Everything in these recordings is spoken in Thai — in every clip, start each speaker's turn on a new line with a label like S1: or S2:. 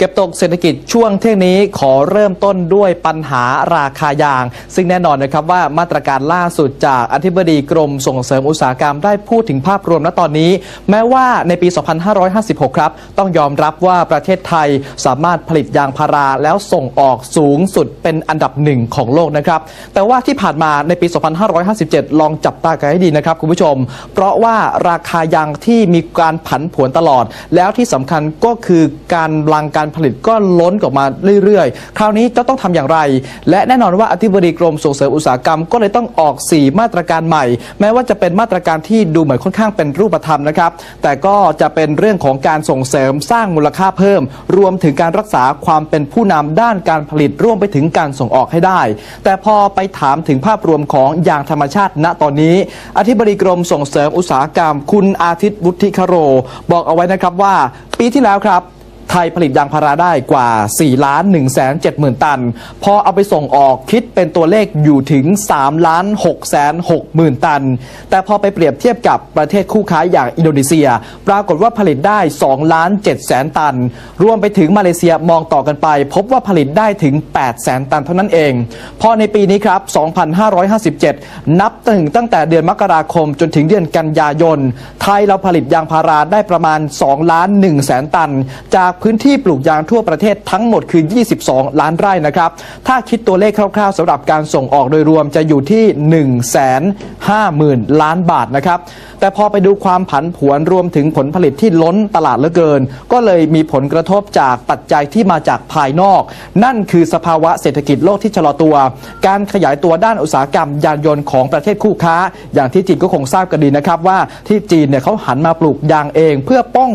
S1: เก็บตกเศรษฐกิจช่วงเที่ยงนี้ขอเริ่มต้นด้วยปัญหาราคายาง ซึ่งแน่นอนนะครับว่ามาตรการล่าสุดจากอธิบดีกรมส่งเสริมอุตสาหกรรมได้พูดถึงภาพรวมณตอนนี้ แม้ว่าในปี 2556 ครับ ต้องยอมรับว่าประเทศไทยสามารถผลิตยางพาราแล้วส่งออกสูงสุดเป็นอันดับหนึ่งของโลกนะครับแต่ว่าที่ผ่านมาในปี 2557 ลองจับตากันให้ดีนะครับคุณผู้ชม เพราะว่าราคายางที่มีการผันผวนตลอด แล้วที่สำคัญก็คือการลังการผลิตก็ล้นออกมาเรื่อยๆ คราวนี้จะต้องทำอย่างไร และแน่นอนว่าอธิบดีกรมส่งเสริมอุตสาหกรรมก็เลยต้องออก 4 มาตรการใหม่ แม้ว่าจะเป็นมาตรการที่ดูเหมือนค่อนข้างเป็นรูปธรรมนะครับ แต่ก็จะเป็นเรื่องของการส่งเสริมสร้างมูลค่าเพิ่ม รวมถึงการรักษาความเป็นผู้นำด้านการผลิตร่วมไปถึงการส่งออกให้ได้ แต่พอไปถามถึงภาพรวมของยางธรรมชาติ ณตอนนี้ อธิบดีกรมส่งเสริมอุตสาหกรรม คุณอาทิตย์วุฒิคโร บอกเอาไว้นะครับว่า ปีที่แล้วครับ ไทยผลิตยางพาราได้กว่า 4 ล้าน1แสน7หมื่นตัน พอเอาไปส่งออกคิดเป็นตัวเลขอยู่ถึง 3 ล้าน6แสน6หมื่นตัน แต่พอไปเปรียบเทียบกับประเทศคู่ค้าอย่างอินโดนีเซีย ปรากฏว่าผลิตได้2ล้าน7แสนตัน รวมไปถึงมาเลเซียมองต่อกันไป พบว่าผลิตได้ถึง8แสนตันเท่านั้นเอง พอในปีนี้ครับ 2557 นับถึงตั้งแต่เดือนมกราคมจนถึงเดือนกันยายน ไทยเราผลิตยางพาราได้ประมาณ2ล้าน1แสนตัน จากพื้นที่ปลูกยางทั่วประเทศทั้งหมดคือ 22 ล้านไร่นะครับ ถ้าคิดตัวเลขคร่าวๆสำหรับการส่งออกโดยรวมจะอยู่ที่ 1 5 0 0 0 0 ล้านบาทนะครับ แต่พอไปดูความผันผวนรวมถึงผลผลิตที่ล้นตลาดเหลือเกิน ก็เลยมีผลกระทบจากปัจจัยที่มาจากภายนอก นั่นคือสภาวะเศรษฐกิจโลกที่ชะลอตัว การขยายตัวด้านอุตสาหกรรมยานยนต์ของประเทศคู่ค้า อย่างที่จีนก็คงทราบกันดีนะครับว่าที่จีนเนี่ยเขาหันมาปลูกยางเองเพื่อป้อง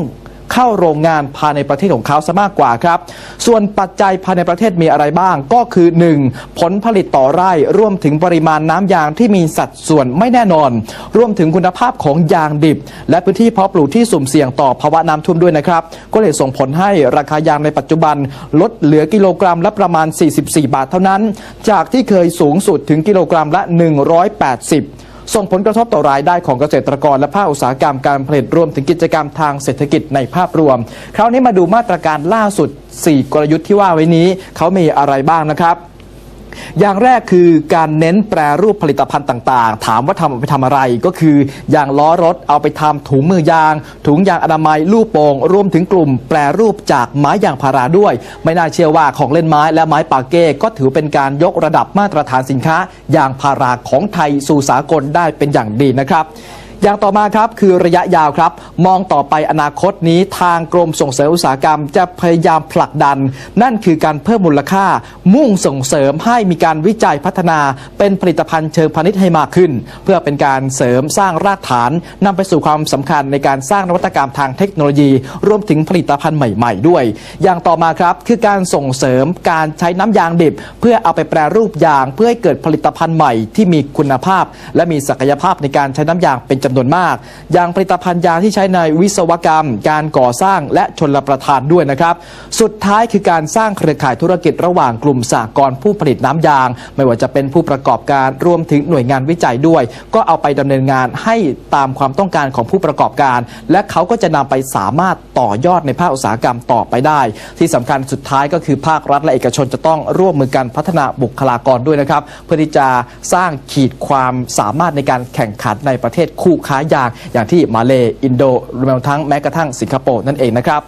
S1: เข้าโรงงานภายในประเทศของเขาซะมากกว่าครับ ส่วนปัจจัยภายในประเทศมีอะไรบ้าง ก็คือ 1. ผลผลิตต่อไร่รวมถึงปริมาณน้ำยางที่มีสัดส่วนไม่แน่นอน รวมถึงคุณภาพของยางดิบ และพื้นที่เพาะปลูกที่สุ่มเสี่ยงต่อภาวะน้ำท่วมด้วยนะครับ ก็เลยส่งผลให้ราคายางในปัจจุบัน ลดเหลือกิโลกรัมละประมาณ 44 บาทเท่านั้น จากที่เคยสูงสุดถึงกิโลกรัมละ 180 ส่งผลกระทบต่อรายได้ของเกษตรกรและภาคอุตสาหกรรมการผลิตรวมถึงกิจกรรมทางเศรษฐกิจในภาพรวม คราวนี้มาดูมาตรการล่าสุด 4 กลยุทธ์ที่ว่าไว้นี้ เขามีอะไรบ้างนะครับ อย่างแรกคือการเน้นแปรรูปผลิตภัณฑ์ต่างๆ ถามว่าทำเอาไปทำอะไรก็คืออย่างล้อรถเอาไปทำถุงมือยาง ถุงยางอนามัยลูกโป่งรวมถึงกลุ่มแปรรูปจากไม้ยางพาราด้วย ไม่น่าเชื่อว่าของเล่นไม้และไม้ปาเก้ก็ถือเป็นการยกระดับมาตรฐานสินค้ายางพาราของไทยสู่สากลได้เป็นอย่างดีนะครับ อย่างต่อมาครับคือระยะยาวครับ มองต่อไปอนาคตนี้ทางกรมส่งเสริมอุตสาหกรรม จะพยายามผลักดัน นั่นคือการเพิ่มมูลค่า มุ่งส่งเสริมให้มีการวิจัยพัฒนา เป็นผลิตภัณฑ์เชิงพาณิชย์ให้มากขึ้น เพื่อเป็นการเสริมสร้างรากฐานนำไปสู่ความสำคัญในการสร้างนวัตกรรมทางเทคโนโลยี รวมถึงผลิตภัณฑ์ใหม่ ๆ ด้วย อย่างต่อมาครับคือการส่งเสริมการใช้น้ำยางดิบ เพื่อเอาไปแปรรูปยาง เพื่อให้เกิดผลิตภัณฑ์ใหม่ที่มีคุณภาพ และมีศักยภาพในการใช้น้ำยางเป็นจำนวนนวนมาก อย่างผลิตภัณฑ์ยางที่ใช้ในวิศวกรรม การก่อสร้างและชนลประทานด้วยนะครับ สุดท้ายคือการสร้างเครือข่ายธุรกิจระหว่างกลุ่มสากลผู้ผลิตน้ำยาง ไม่ว่าจะเป็นผู้ประกอบการรวมถึงหน่วยงานวิจัยด้วย ก็เอาไปดำเนินงานให้ตามความต้องการของผู้ประกอบการ และเขาก็จะนำไปสามารถต่อยอดในภาคอุตสาหกรรมต่อไปได้ ที่สำคัญสุดท้ายก็คือภาครัฐและเอกชนจะต้องร่วมมือกันพัฒนาบุคลากรด้วยนะครับ เพื่อที่จะสร้างขีดความสามารถในการแข่งขันในประเทศคู่ค้ายางอย่างที่มาเลอินโดรวมทั้งแม้กระทั่งสิงคโปร์นั่นเองนะครับ